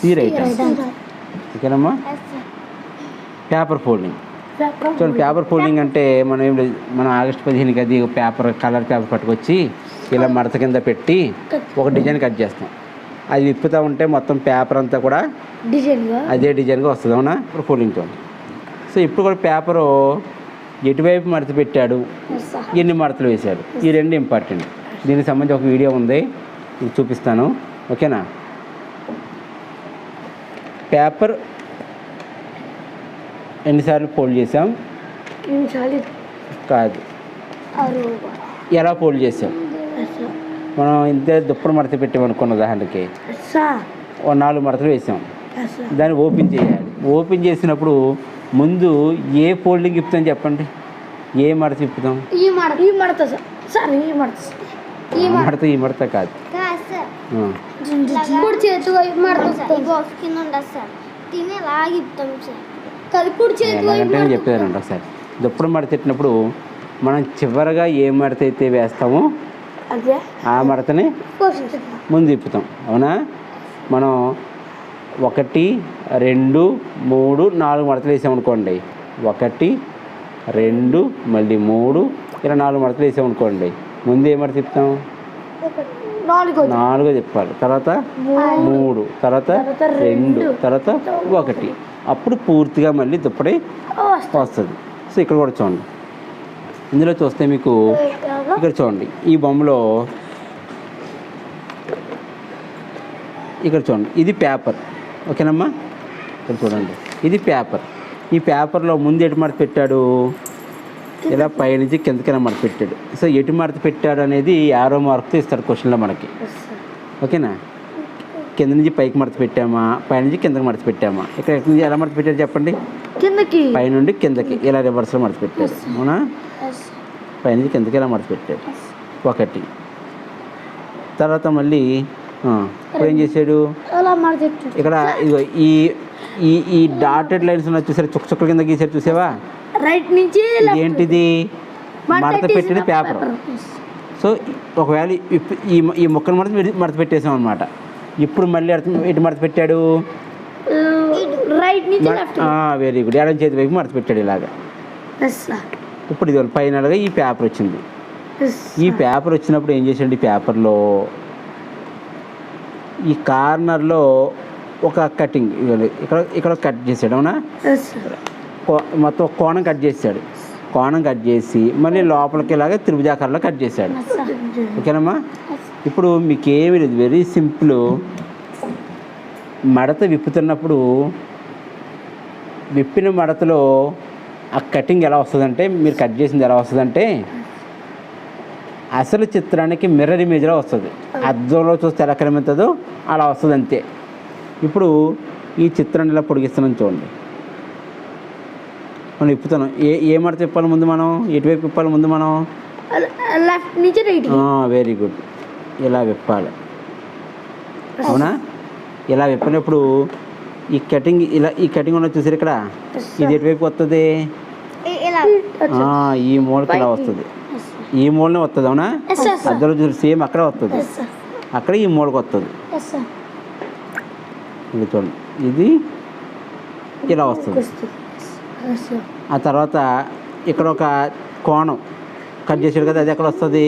C right ఓకేనమ్మా paper folding చూడండి paper folding అంటే మనం ఏం లేదు మనం ఆగస్ట్ పదిహేనుకి అది పేపర్ కలర్ పేపర్ పట్టుకొచ్చి ఇలా మడత కింద పెట్టి ఒక డిజైన్ కట్ చేస్తాం. అది విప్పుతూ ఉంటే మొత్తం పేపర్ అంతా కూడా అదే డిజైన్గా వస్తుంది అవునా? ఇప్పుడు ఫోల్డింగ్ చూడండి సో ఇప్పుడు కూడా పేపరు ఎటువైపు మడత పెట్టాడు? ఎన్ని మడతలు వేశాడు? ఈ రెండు ఇంపార్టెంట్ దీనికి సంబంధించి ఒక వీడియో ఉంది చూపిస్తాను. ఓకేనా? పేపర్ ఎన్నిసార్లు ఫోల్డ్ చేసాం కాదు. ఎలా ఫోల్డ్ చేసాం మనం ఇంతే దుప్పటి మడత పెట్టామనుకున్న ఉదాహరణకి. ఓ నాలుగు మడతలు వేసాం దాన్ని ఓపెన్ చేయాలి. ఓపెన్ చేసినప్పుడు ముందు ఏ ఫోల్డింగ్ ఇప్పుతాం చెప్పండి? ఏ మడత ఇప్పుతాం? మడత ఈ మడత కాదు. కాదు సార్ ఆ. కుడి చేతి వైపు మడత సార్ ఈ బాక్స్ కింద ఉండదు సార్? తిని సార్. చేతి వైపు మడత. చెప్పేదానండి ఒకసారి దుప్పటి మడత పెట్టినప్పుడు మనం చివరగా ఏ మడత అయితే వేస్తామో ఆ మడతని. ముందు తిప్పుతాం. అవునా? మనం ఒకటి రెండు మూడు నాలుగు మడతలు వేసామనుకోండి. ఒకటి రెండు మళ్ళీ మూడు ఇలా నాలుగు మడతలు వేసామనుకోండి. ముందు ఏ మడత తిప్పుతాం? నాలుగు నాలుగు తిప్పాలి తర్వాత మూడు. తర్వాత రెండు. తర్వాత ఒకటి. అప్పుడు పూర్తిగా మళ్ళీ దుప్పటి వస్తా. వస్తుంది. సో ఇక్కడ కూడా చూడండి. ఇందులో చూస్తే మీకు ఇక్కడ చూడండి. ఈ బొమ్మలో ఇక్కడ చూడండి. ఇది పేపర్. ఓకేనమ్మా? ఇక్కడ చూడండి. ఇది పేపర్. ఈ పేపర్లో ముందు ఎటు మడత పెట్టాడు? ఇలా పైనుంచి కిందకి మడత పెట్టాడు. సో ఎటు మడత పెట్టాడు అనేది ఆరో మార్క్తో ఇస్తాడు క్వశ్చన్లో మనకి. ఓకేనా? కింద నుంచి పైకి మడత పెట్టామా? పైనుంచి కిందకి మడత పెట్టామా? ఇక్కడ ఎక్కడి నుంచి ఎలా మడత పెట్టాడు చెప్పండి? కిందకి. పైనుండి కిందకి. ఇలా రివర్స్లో మడత పెట్టాడు. అవునా? పైనుంచి కిందకి ఇలా మడత పెట్టాడు? ఒకటి. తర్వాత మళ్ళీ ఇప్పుడు ఏం చేశాడు. ఇక్కడ ఇదిగో ఈ ఈ ఈ డాటెడ్ లైన్స్ ఉన్నాయి చూసారు? చుక్క చుక్కల కింద గీసారు చూసావా? రైట్ నుంచి. ఏంటిది మడత పెట్టిన పేపర్. సో ఒకవేళ ఈ ఈ మొక్కను మడత మడత పెట్టేసాం అనమాట ఇప్పుడు మళ్ళీ ఎటు మడత పెట్టాడు? రైట్ నుంచి వెరీ గుడ్ ఎడం చేతి వైపు మడత పెట్టాడు ఇలాగా. ఇప్పుడు ఇది ఫైనల్గా ఈ పేపర్ వచ్చింది. ఈ పేపర్ వచ్చినప్పుడు ఏం చేసాడు ఈ పేపర్లో? ఈ కార్నర్లో ఒక కటింగ్. ఇక్కడ ఇక్కడ కట్ చేశాడు అవునా? మొత్తం కోణం కట్ చేశాడు. కోణం కట్ చేసి మళ్ళీ లోపలికి ఇలాగే త్రిభుజాకారంలో కట్ చేశాడు. ఓకేనమ్మా? ఇప్పుడు మీకు ఏమి లేదు. Very simple. మడత విప్పుతున్నప్పుడు విప్పిన మడతలో ఆ కటింగ్ ఎలా వస్తుందంటే మీరు కట్ చేసింది ఎలా వస్తుందంటే అసలు చిత్రానికి మిర్రర్ ఇమేజ్లో వస్తుంది. అద్దంలో చూస్తే ఎలా కనిపిస్తుందో అలా వస్తుంది అంతే. ఇప్పుడు ఈ చిత్రాన్ని ఇలా పొడిగిస్తున్నాను చూడండి. మనం విప్పుతున్నాం ఏ ఏ మడత విప్పాలి ముందు మనం? ఎటువైపు విప్పాలి ముందు మనం? లెఫ్ట్ నుంచి రైట్. వెరీ గుడ్ ఇలా విప్పాలి. అవునా? ఇలా విప్పినప్పుడు ఈ కటింగ్ ఇలా ఈ కటింగ్ ఉన్న చూసారు ఇక్కడ? ఇది ఎటువైపు వస్తుంది ఆ, ఈ మూలకి ఇలా వస్తుంది ఈ మూలనే వస్తుంది అవునా? అద్దరు చూసి సేమ్ అక్కడే వస్తుంది అక్కడ ఈ మూలకి వస్తుంది ఇది చూడండి. ఇది ఇలా వస్తుంది. ఆ తర్వాత ఇక్కడ ఒక కోణం. కట్ చేసాడు కదా అది ఎక్కడ వస్తుంది?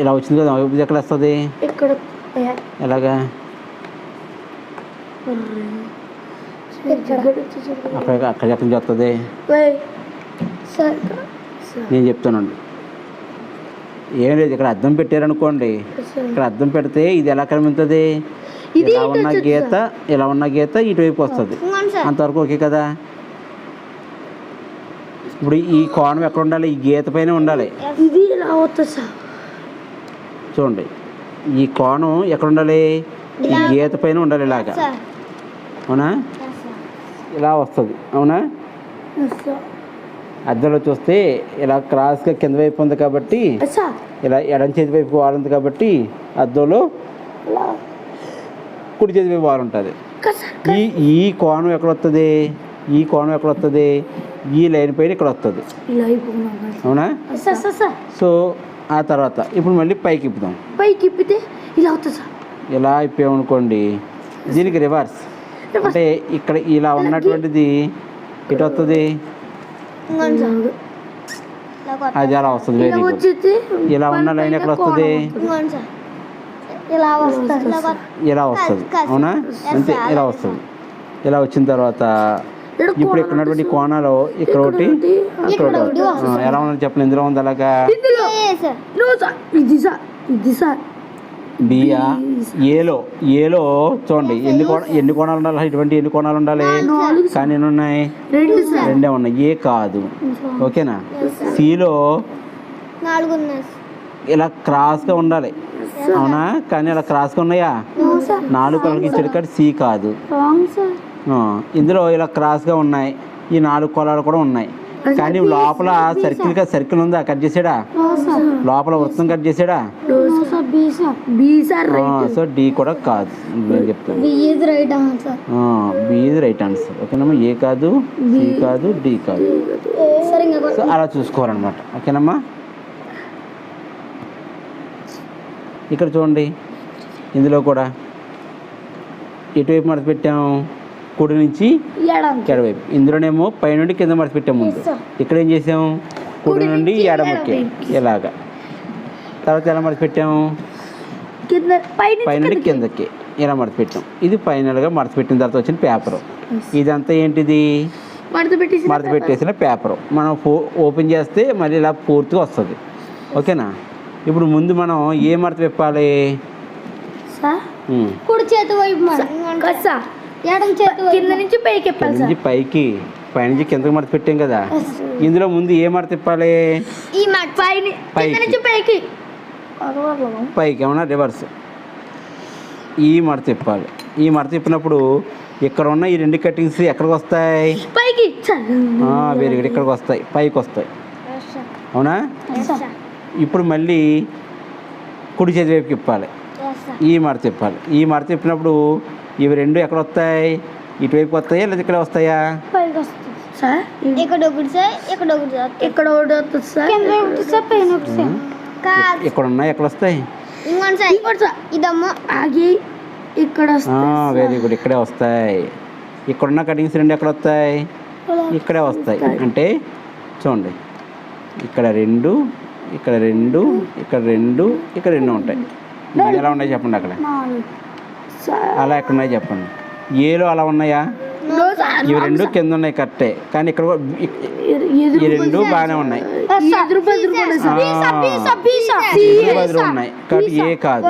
ఇలా వచ్చింది కదా ఇది ఎక్కడ వస్తుంది? ఎలాగా? ఇక్కడ అక్కడ అక్కడ ఎక్కడి నుంచి వస్తుంది నేను చెప్తానండి ఏం లేదు ఇక్కడ అద్దం పెట్టారనుకోండి. ఇక్కడ అద్దం పెడితే ఇది ఎలా కనిపిస్తుంది? ఇలా ఉన్న గీత ఇలా ఉన్న గీత ఇటువైపు వస్తుంది. అంతవరకు ఓకే కదా? ఇప్పుడు ఈ కోణం ఎక్కడ ఉండాలి? ఈ గీత పైన ఉండాలి. చూడండి. ఈ కోణం ఎక్కడ ఉండాలి? ఈ గీత పైన ఉండాలి ఇలాగా. అవునా? ఇలా వస్తుంది. అవునా? అద్దంలో చూస్తే ఇలా క్రాస్గా కింద వైపు ఉంది కాబట్టి ఇలా ఎడం చేతి వైపు వాలుంది కాబట్టి అద్దంలో కుడి చేతి వైపు వారు ఉంటుంది. ఈ ఈ కోణం ఎక్కడ వస్తుంది ఈ కోణం ఎక్కడ వస్తుంది ఈ లైన్ పైన ఇక్కడ వస్తుంది అవునా? సో ఆ తర్వాత ఇప్పుడు మళ్ళీ పైకి ఇప్పుదాం. పైకి ఇప్పితే ఇలా అవుతుంది ఇలా అయిపోయామనుకోండి? దీనికి రివర్స్. అంటే ఇక్కడ ఇలా ఉన్నటువంటిది ఇటు వస్తుంది అది అలా వస్తుంది ఇలా ఉన్న లైన్ ఎక్కడ వస్తుంది ఇలా వస్తుంది. ఇలా వస్తుంది. అవునా? అంతే ఇలా వస్తుంది. ఇలా వచ్చిన తర్వాత ఇప్పుడు ఇక్కడ ఉన్నటువంటి కోణాలు ఇక్కడ ఒకటి అక్కడ ఒకటి. ఎలా ఉన్నది చెప్పండి ఎందులో ఉంది అలాగా? ఇందులో. ఇది సార్. ఇది సార్. బియా ఏలో ఏలో చూడండి ఎన్ని కోణ ఎన్ని కోణాలు ఉండాలి? ఇటువంటి ఎన్ని కోణాలు ఉండాలి? కానీ ఎన్ని ఉన్నాయి రెండు ఉన్నాయి. ఏ కాదు. ఓకేనా? సిలో. ఇలా క్రాస్గా ఉండాలి. అవునా? కానీ ఇలా క్రాస్గా ఉన్నాయా? నాలుగు కలర్కి ఇచ్చాడు కానీ సి కాదు. Wrong sir. ఆ, ఇందులో ఇలా క్రాస్గా ఉన్నాయి. ఈ నాలుగు కొలాలు కూడా ఉన్నాయి. కానీ లోపల సర్కిల్గా సర్కిల్ ఉందా? కట్ చేసాడా? లోపల వృత్తం cut చేసాడా? Sir B sir. B sir ఆ, సో డి కూడా కాదు. నేను చెప్తాను. Right answer. బి ఇది రైట్ ఆన్సర్. ఓకేనమ్మా? ఏ కాదు సి కాదు డి కాదు. సో అలా చూసుకోవాలన్నమాట. ఓకేనమ్మా? ఇక్కడ చూడండి. ఇందులో కూడా ఎటువైపు మడత పెట్టాము కుడి నుంచి ఎడం ఎడవైపు ఇందులోనేమో పైనుండి కింద మడత పెట్టాము ముందు. ఇక్కడ ఏం చేసాము కుడి నుండి ఎడమకి. ఇలాగా తర్వాత ఎలా మడత పెట్టాము పైన పైనుండి కిందకి. ఇలా మడత పెట్టాం? ఇది ఫైనల్గా మడత పెట్టిన తర్వాత వచ్చిన పేపరు. ఇదంతా ఏంటిది? మడత పెట్టేసి మడత పెట్టేసిన పేపరు. మనం ఫో ఓపెన్ చేస్తే మళ్ళీ ఇలా పూర్తిగా వస్తుంది. ఓకేనా? ఇప్పుడు ముందు మనం ఏ మడత విప్పాలి. కుడి చేతి వైపు ఎడం చేతి కింద నుంచి పైకి కింద సార్ నుంచి పైకి. పైనుంచి కిందకి మడత పెట్టాం కదా. ఇందులో ముందు ఏ మడత తిప్పాలి ఈ మాట పైన కింద పైకి. నుంచి పైకి. పైకి ఏమన్నా రివర్స్ ఈ మడత తిప్పాలి ఈ మడత తిప్పినప్పుడు ఇక్కడ ఉన్న ఈ రెండు కటింగ్స్ ఎక్కడికి వస్తాయి? పైకి. వేరే ఇక్కడికి వస్తాయి? పైకి వస్తాయి. అవునా? ఇప్పుడు మళ్ళీ కుడి చేతి వైపుకి ఇప్పాలి ఈ మడత తిప్పాలి. ఈ మడత తిప్పినప్పుడు ఇవి రెండు ఎక్కడ వస్తాయి? ఇటువైపు వస్తాయా? లేదా ఇక్కడ వస్తాయా? పైకి వస్తుంది సార్ ఇక్కడ ఒకటి సార్ ఇక్కడ ఒకటి సార్ ఇక్కడ ఒకటి వస్తుంది సార్ కింద ఒకటి సార్ పైన ఒకటి సార్ కాదు. ఇక్కడ ఉన్నాయి? ఎక్కడ వస్తాయి? ఇంకోటి సార్ ఇంకోటి సార్ ఇదమ్మా. ఆగి ఇక్కడ వెరీ గుడ్ ఇక్కడే వస్తాయి. ఇక్కడున్న కటింగ్స్ రెండు ఎక్కడ వస్తాయి? ఇక్కడే వస్తాయి. అంటే చూడండి. ఇక్కడ రెండు ఇక్కడ రెండు ఇక్కడ రెండు ఇక్కడ రెండు ఉంటాయి. ఎలా ఉన్నాయి చెప్పండి అక్కడ? అలా ఎక్కడ ఉన్నాయి చెప్పండి. ఏలో అలా ఉన్నాయా? ఇవి రెండు కింద ఉన్నాయి కరెక్టే. కానీ ఇక్కడ ఈ రెండు బాగానే ఉన్నాయి. బదులు కాబట్టి ఏ కాదు.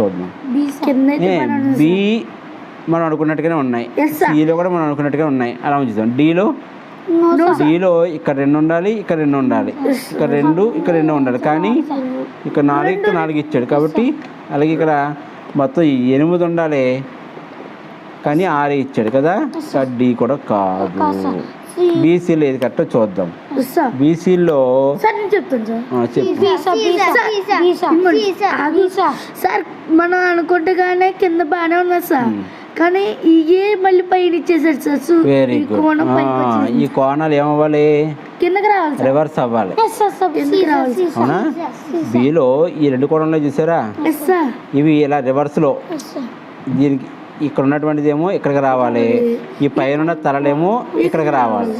చూద్దాం. బి మనం అనుకున్నట్టుగానే ఉన్నాయి. సిలో కూడా మనం అనుకున్నట్టుగా ఉన్నాయి. అలా ఉంచుతాం డిలో. డిలో ఇక్కడ రెండు ఉండాలి ఇక్కడ రెండు ఉండాలి. ఇక్కడ రెండు ఇక్కడ రెండు ఉండాలి. కానీ ఇక్కడ నాలుగు ఇక్కడ నాలుగు ఇచ్చాడు కాబట్టి అలాగే ఇక్కడ మొత్తం ఎనిమిది ఉండాలి. కానీ ఆరు ఇచ్చాడు కదా. డి కూడా కాదు. బీసీలో ఏది కరెక్టో చూద్దాం. బీసీలో సార్ నేను చెప్తాను సార్. చెప్పు. ఇవ్వండి. ఆగు. సార్ మనం అనుకుంటగానే కింద బాగానే ఉన్నది సార్. కానీ ఇయే మళ్ళీ పైన ఇచ్చేసాడు సార్. వెరీ ఈ గుడ్ కోణం పైకి వచ్చేసింది. ఈ కోణాలు ఏమవ్వాలి? కిందకి రావాలి రివర్స్ అవ్వాలి. కిందకి రావాలి సార్. అవునా? బిలో ఈ రెండు కోణంలో చూసారా? ఇవి ఇలా రివర్స్లో దీనికి ఇక్కడ ఉన్నటువంటిది ఏమో ఇక్కడికి రావాలి. ఈ పైన ఉన్న తలలేమో ఇక్కడికి రావాలి.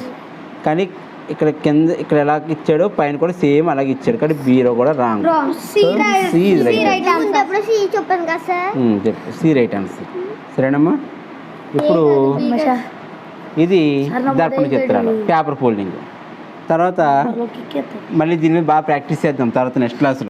కానీ ఇక్కడ కింద ఇక్కడ ఎలా ఇచ్చాడో పైన కూడా సేమ్ అలాగే ఇచ్చాడు. కానీ బీలో కూడా రాంగ్ సి రైట్ చెప్పు. సి రైట్ ఆన్సర్ సరేనమ్మా? ఇప్పుడు ఇది దర్పణ చిత్రాలు పేపర్ ఫోల్డింగ్ తర్వాత మళ్ళీ దీని మీద బాగా ప్రాక్టీస్ చేద్దాం. తర్వాత నెక్స్ట్ క్లాస్లో